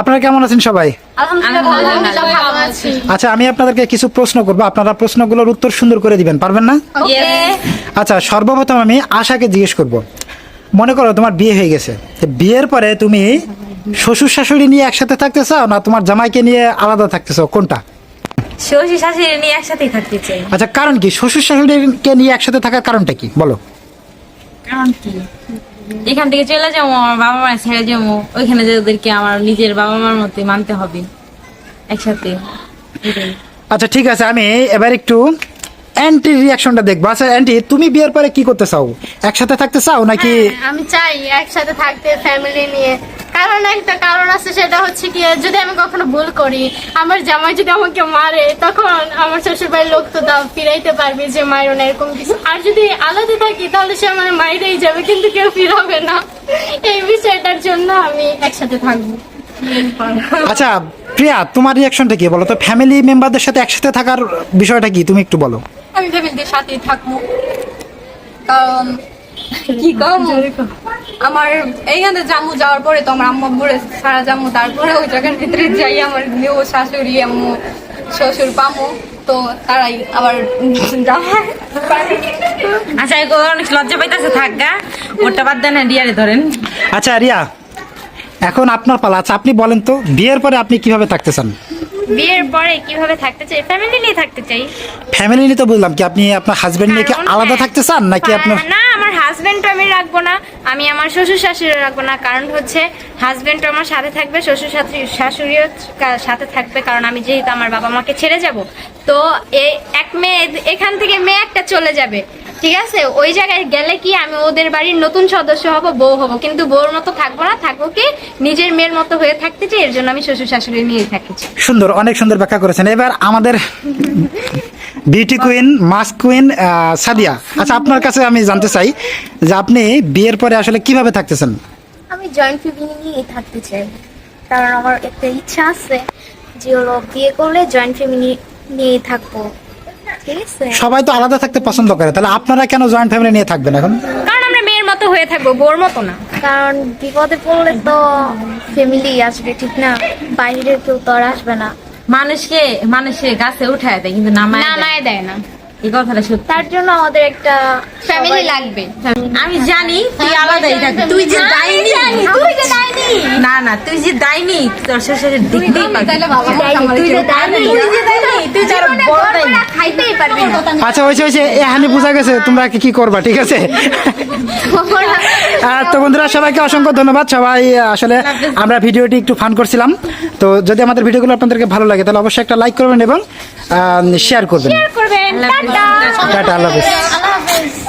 আপনারা কেমন আছেন সবাই? আলহামদুলিল্লাহ ভালো আছি। আচ্ছা আমি আপনাদেরকে কিছু প্রশ্ন করব। আপনারা প্রশ্নগুলোর উত্তর সুন্দর করে দিবেন পারবেন না? আচ্ছা সর্বপ্রথম আমি আশাকে জিজ্ঞেস করব। মনে করো তোমার বিয়ে হয়ে গেছে। বিয়ের পরে তুমি শ্বশুর শাশুড়ি নিয়ে একসাথে থাকতে চাও না তোমার জামাইকে নিয়ে আলাদা থাকতে চাও? কোনটা? শ্বশুর শাশুড়ি নিয়ে একসাথেই থাকতে চাই। আচ্ছা কারণ কি? শ্বশুর শাশুড়িকে নিয়ে একসাথে থাকার কারণটা কি? বলো। কারণ কি? এখান থেকে চলে যাব আমার বাবা মায়ের ছেড়ে যাব। ওইখানে যে ওদেরকে আমার নিজের বাবা মার মতে মানতে হবে। একসাথে। আচ্ছা ঠিক আছে আমি এবার একটু অ্যান্টি রিয়াকশনটা দেখব। আচ্ছা অ্যান্টি তুমি বিয়ের পরে কি করতে চাও? একসাথে থাকতে চাও নাকি হ্যাঁ, আমি চাই একসাথে থাকতে ফ্যামিলি নিয়ে। কারণ একটা কারণ আছে সেটা হচ্ছে কি যদি আমি কখনো ভুল করি আমার জামাই যদি আমাকে মারে তখন আমার শ্বশুর বাড়ির লোক তো তাও ফিরাইতে পারবে যে মায়ের না এরকম কিছু। আর যদি আলাদা থাকি তাহলে সে আমার মায়েরাই যাবে কিন্তু কেউ ফিরাবে না। এই বিষয়টার জন্য আমি একসাথে থাকব। আচ্ছা প্রিয়া তোমার রিয়াকশনটা কি বলো তো? ফ্যামিলি মেম্বারদের সাথে একসাথে থাকার বিষয়টা কি? তুমি একটু বলো। আমি ফ্যামিলিদের সাথেই থাকব। কারণ কি কম? আমার এইখানে জামু যাওয়ার পরে তো আমার আম্মা বুড়ে সারা জামু তারপরে ওই জায়গার ভিতরে যাই আমার মেয়েও শাশুড়ি আম্মু শ্বশুর পামু তো তারাই আবার আচ্ছা এগো অনেক লজ্জা পাইতেছে থাক গা। ওটা বাদ দেন ডিয়ারে ধরেন। আচ্ছা রিয়া এখন আপনার পালা। আচ্ছা আপনি বলেন তো বিয়ের পরে আপনি কীভাবে থাকতে চান? বিয়ের পরে কীভাবে থাকতে চাই? ফ্যামিলি নিয়ে থাকতে চাই। ফ্যামিলি নিয়ে তো বুঝলাম কি আপনি আপনার হাজবেন্ড নিয়ে কি আলাদা হ্যাঁ, থাকতে চান নাকি আপনার না আমার হাজবেন্ড আমি রাখব না। আমি আমার শ্বশুর শাশুড়ি রাখব না। কারণ হচ্ছে হাজবেন্ড আমার সাথে থাকবে শ্বশুর শাশুড়ি শাশুড়িও সাথে থাকবে। কারণ আমি যেহেতু আমার বাবা মাকে ছেড়ে যাব তো এক মেয়ে এখান থেকে মেয়ে একটা চলে যাবে। ঠিক আছে? ওই জায়গায় গেলে কি আমি ওদের বাড়ির নতুন সদস্য হব বউ হব? কিন্তু বউর মতো থাকব না থাকব কি? নিজের মেয়ের মতো হয়ে থাকতে চাই এর জন্য আমি শ্বশুর শাশুড়ি নিয়ে চাই সুন্দর অনেক সুন্দর ব্যাখ্যা করেছেন। এবার আমাদের beauty queen mass queen Sadia. আচ্ছা আপনার কাছে আমি জানতে চাই যে আপনি বিয়ের পরে আসলে কীভাবে থাকতেছেন? আমি জয়েন্ট ফ্যামিলি নিয়েই থাকতে চাই। কারণ আমার একটা ইচ্ছা আছে যে হলো বিয়ে করলে জয়েন্ট ফ্যামিলি নিয়েই থাকব। সবাই তো আলাদা থাকতে পছন্দ করে তাহলে আপনারা কেন জয়েন্ট ফ্যামিলি নিয়ে থাকবেন এখন? কারণ আমরা মেয়ের মতো হয়ে থাকব বউর মতো না। কারণ বিপদে পড়লে তো ফ্যামিলি আসবে ঠিক না? বাইরের কেউ তো আর আসবে না। মানুষকে মানুষে গাছে উঠায় দেয় কিন্তু নামায় দেয়। নামায় দেয় না। এই কথাটা সত্যি। তার জন্য আমাদের একটা ফ্যামিলি লাগবে। আমি জানি তুই আলাদাই থাকবি। তুই যে দাইনি তুই যে না না তুই যে দাইনি তোর শ্বশুরের দেখতেই তুই যে। তুই যে দাইনি তুই যার বড় খাইতেই পারবি না। আচ্ছা হয়েছে হয়েছে এখানে বোঝা গেছে তোমরা কি কি করবা ঠিক আছে? আর তো বন্ধুরা সবাইকে অসংখ্য ধন্যবাদ। সবাই আসলে আমরা ভিডিওটি একটু ফান করছিলাম। তো যদি আমাদের ভিডিওগুলো আপনাদেরকে ভালো লাগে তাহলে অবশ্যই একটা লাইক করবেন এবং শেয়ার করবেন। টাটা আল্লাহ হাফেজ।